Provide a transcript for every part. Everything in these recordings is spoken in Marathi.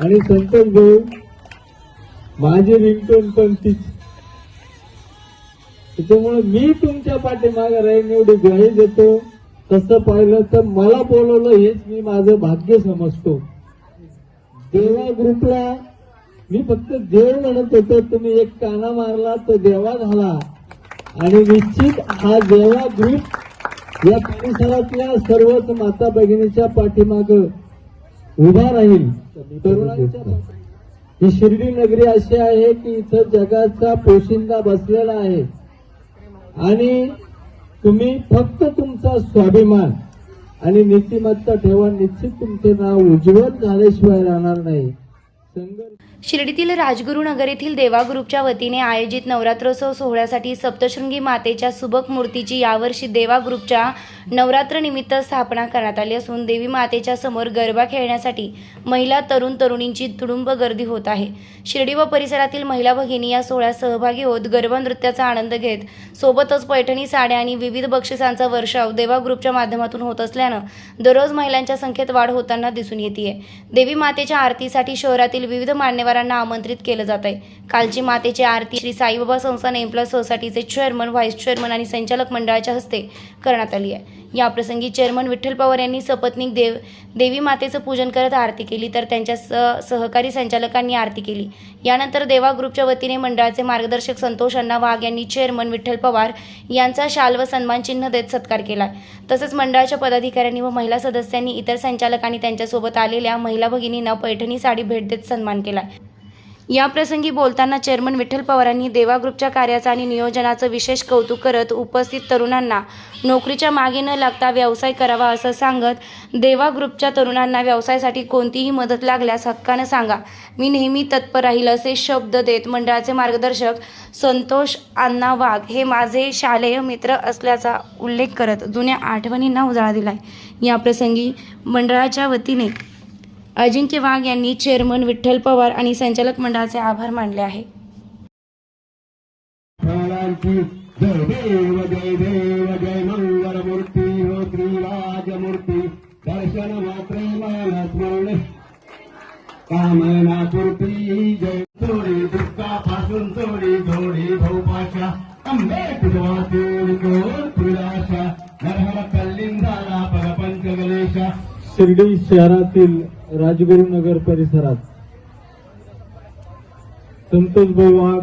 आणि संतोष भाऊ माझी रिंगटोन पण तीच. त्याच्यामुळे मी तुमच्या पाठीमागे राहीन एवढी ग्वाही देतो. तसं पाहिलं तर मला बोलवलं हेच मी माझं भाग्य समजतो. देवा ग्रुपला मी फक्त देव म्हणत होतो तुम्ही एक काना मारला तो देवा झाला. आणि निश्चित हा देवा ग्रुप या परिसरातल्या सर्वच माता भगिनीच्या पाठीमाग उभा राहील. ही शिर्डी नगरी अशी आहे की इथं जगाचा पोशिंदा बसलेला आहे. आणि तुम्ही फक्त तुमचा स्वाभिमान आणि नीतिमत्ता ठेवा. निश्चित तुमचे नाव उज्ज्वल झाल्याशिवाय राहणार नाही. शिर्डीतील राजगुरू नगर येथील देवा ग्रुपच्या वतीने आयोजित नवरात्रोत्सव सोहळ्यासाठी सप्तशृंगी मातेच्या सुबक मूर्तीची यावर्षी देवा ग्रुपच्या नवरात्र निमित्त स्थापना करण्यात आली असून देवी मातेच्या समोर गरबा खेळण्यासाठी महिला तरुण तरुणींची तुडुंब गर्दी होत आहे. शिर्डी व परिसरातील महिला भगिनी या सोहळ्यात सहभागी होत गरबा नृत्याचा आनंद घेत सोबतच पैठणी साड्या आणि विविध बक्षिसांचा वर्षाव देवा ग्रुपच्या माध्यमातून होत असल्यानं दररोज महिलांच्या संख्येत वाढ होताना दिसून येते देवी मातेच्या आरतीसाठी शहरातील विविध मान्यवरांना आमंत्रित केलं जात आहे कालची मातेची आरती श्री साईबाबा संस्थान एम्प्लॉय सोसायटीचे चेअरमन व्हाईस चेअरमन आणि संचालक मंडळाच्या हस्ते करण्यात आली आहे. याप्रसंगी चेअरमन विठ्ठल पवार यांनी सपत्नीक देव देवी मातेचं पूजन करत आरती केली तर त्यांच्या स सहकारी संचालकांनी आरती केली. यानंतर देवा ग्रुपच्या वतीने मंडळाचे मार्गदर्शक संतोष अण्णा वाघ यांनी चेअरमन विठ्ठल पवार यांचा शाल व सन्मान चिन्ह देत सत्कार केला. तसंच मंडळाच्या पदाधिकाऱ्यांनी व महिला सदस्यांनी इतर संचालकांनी त्यांच्यासोबत आलेल्या महिला भगिनींना पैठणी साडी भेट देत सन्मान केला. याप्रसंगी बोलताना चेअरमन विठ्ठल पवारांनी देवा ग्रुपच्या कार्याचं आणि नियोजनाचं विशेष कौतुक करत उपस्थित तरुणांना नोकरीच्या मागे न लागता व्यवसाय करावा असं सांगत देवा ग्रुपच्या तरुणांना व्यवसायासाठी कोणतीही मदत लागल्यास हक्कानं सांगा. मी नेहमी तत्पर राहील असे शब्द देत मंडळाचे मार्गदर्शक संतोष अण्णा वाघ हे माझे शालेय मित्र असल्याचा उल्लेख करत जुन्या आठवणींना उजाळा दिलाय. याप्रसंगी मंडळाच्या वतीने अजिंक्य वाघ यांनी चेअरमन विठ्ठल पवार आणि संचालक मंडळाचे आभार मानले आहे. फळांची जय देव जय देव जय मंगलमूर्ती हो श्रीराजमूर्ती. दर्शन मात्रे मला स्मरण. कामना पूर्ती जय थोडी दुःखापासून थोडी थोडी भोपाशा अंबे तुझवा कोण तुळाशा नरहर कल्लिंगाला परपंच गणेशा. शिर्डी शहरातील राजगुरू नगर परिसरात संतोष भाऊ वाघ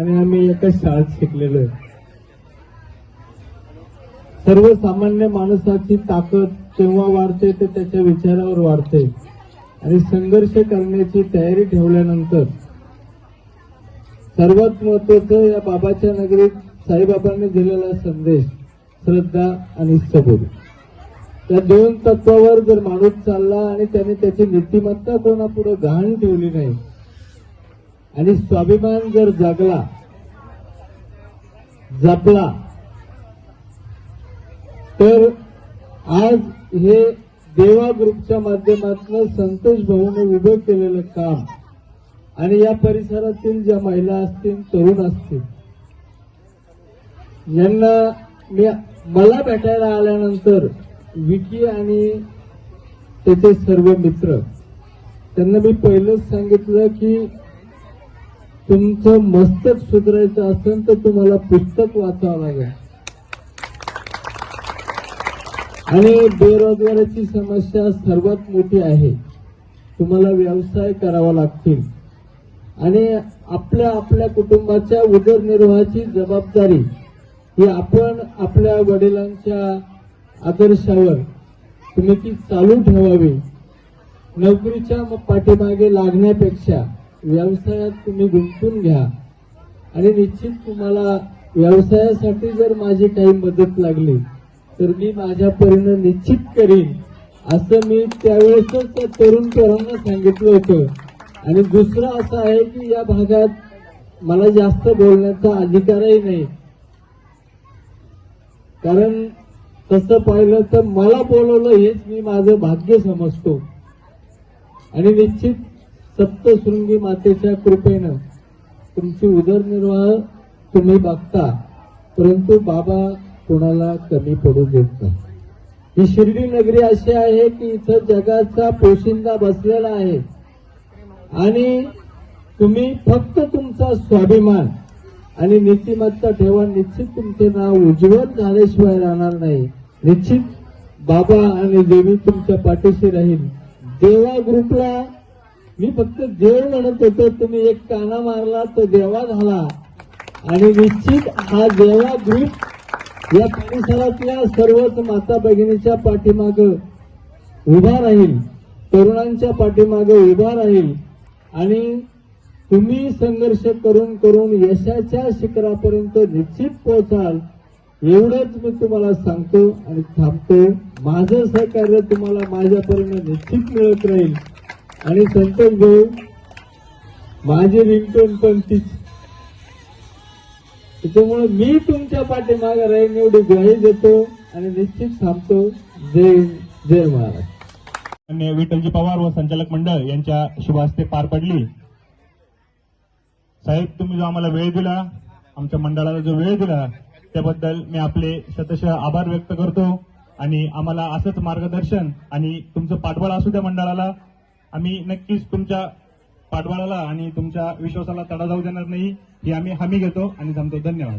आणि आम्ही एकाच शाळेत शिकलेलो आहे. सर्वसामान्य माणसाची ताकद केव्हा वाढते ते त्याच्या विचारावर वाढते. आणि संघर्ष करण्याची तयारी ठेवल्यानंतर सर्वात महत्वाचं या बाबाच्या नगरीत साईबाबांनी दिलेला संदेश श्रद्धा आणि सबूत त्या दोन तत्वावर जर माणूस चालला आणि त्याने त्याची नीतिमत्ता कोणापुढे गहाण ठेवली नाही आणि स्वाभिमान जर जागला जपला तर आज हे देवा ग्रुपच्या माध्यमातून संतोष भाऊने उभं केलेलं काम आणि या परिसरातील ज्या महिला असतील तरुण असतील यांना मी मला भेटायला आल्यानंतर विकी आणि त्याचे सर्व मित्र त्यांना मी पहिलंच सांगितलं की तुमचं मस्तक सुधारायचं असेल तर तुम्हाला पुस्तक वाचावं लागेल. आणि बेरोजगाराची समस्या सर्वात मोठी आहे. तुम्हाला व्यवसाय करावा लागतील. आणि आपल्या आपल्या कुटुंबाच्या उदरनिर्वाहाची जबाबदारी ही आपण आपल्या वडिलांच्या आदर्शावर तुम्ही ती चालू ठेवावी. नोकरीच्या पाठीमागे लागण्यापेक्षा व्यवसायात तुम्ही गुंतून घ्या. आणि निश्चित तुम्हाला व्यवसायासाठी जर माझी काही मदत लागली तर मी माझ्या परीनं निश्चित करीन. असं मी त्यावेळेसच त्या तरुण पोरांना सांगितलं होतं. आणि दुसरं असं आहे की या भागात मला जास्त बोलण्याचा अधिकारही नाही. कारण तसं पाहिलं तर मला बोलवलं हेच मी माझं भाग्य समजतो. आणि निश्चित सप्तशृंगी मातेच्या कृपेनं तुमची उदरनिर्वाह तुम्ही बघता परंतु बाबा कोणाला कमी पडू देत नाही. ही शिर्डी नगरी अशी आहे की इथं जगाचा पोशिंदा बसलेला आहे. आणि तुम्ही फक्त तुमचा स्वाभिमान आणि नीतिमत्ता ठेवा निश्चित तुमचे नाव उज्ज्वल झाल्याशिवाय राहणार नाही. निश्चित बाबा आणि देवी तुमच्या पाठीशी राहील. देवा ग्रुपला मी फक्त देव म्हणत होतो तुम्ही एक काना मारला तर देवा झाला. आणि निश्चित हा देवा ग्रुप या परिसरातल्या सर्वच माता भगिनीच्या पाठीमाग उभा राहील. तरुणांच्या पाठीमाग उभा राहील. आणि तुम्ही संघर्ष करून करून यशाच्या शिखरापर्यंत निश्चित पोहोचाल. एवढंच मी तुम्हाला सांगतो आणि थांबतो माझं सहकार्य तुम्हाला माझ्यापर्यंत निश्चित मिळत राहील. आणि संतोष भाऊ माझी रिंगटोन पण तीच. त्याच्यामुळे मी तुमच्या पाठीमागे राहीन एवढी ग्वाही देतो आणि निश्चित थांबतो. जय जय महाराज माननीय विठ्ठलजी पवार व संचालक मंडळ यांच्या शुभ हस्ते पार पडली. साहेब तुम्ही जो आम्हाला वेळ दिला आमच्या मंडळाला जो वेळ दिला त्याबद्दल मी आपले शतशः आभार व्यक्त करतो आणि आम्हाला असंच मार्गदर्शन आणि तुमचं पाठबळ असू द्या मंडळाला. आम्ही नक्कीच तुमच्या पाठबळाला आणि तुमच्या विश्वासाला तडा जाऊ देणार नाही ही आम्ही हमी घेतो आणि थांबतो. धन्यवाद.